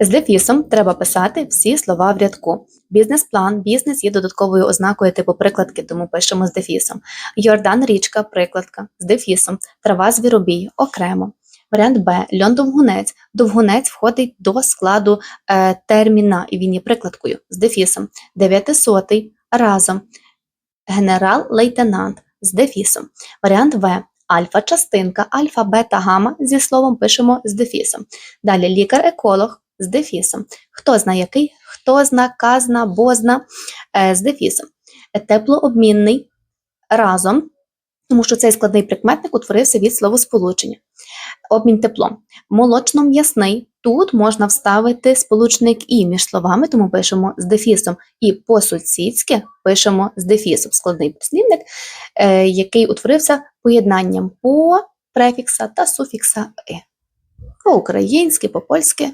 З дефісом треба писати всі слова в рядку. Бізнес-план, бізнес є додатковою ознакою типу прикладки, тому пишемо з дефісом. Йордан річка, прикладка з дефісом. Трава звіробій окремо. Варіант Б. Льон довгунець. Довгунець входить до складу е, терміна, і він є прикладкою з дефісом. Дев'ятисотий разом. Генерал-лейтенант з дефісом. Варіант В. Альфа-частинка, альфа, бета, гамма зі словом пишемо з дефісом. Далі лікар-еколог з дефісом. Хто зна який, хто зна, казна, бозна е, з дефісом. Теплообмінний разом, тому що цей складний прикметник утворився від словосполучення. Обмін теплом. Молочно-м'ясний. Тут можна вставити сполучник і між словами, тому пишемо з дефісом. І по-сусідськи пишемо з дефісом. Складний прислівник, е, який утворився поєднанням по префікса та суфікса «и». По-українськи, по-польськи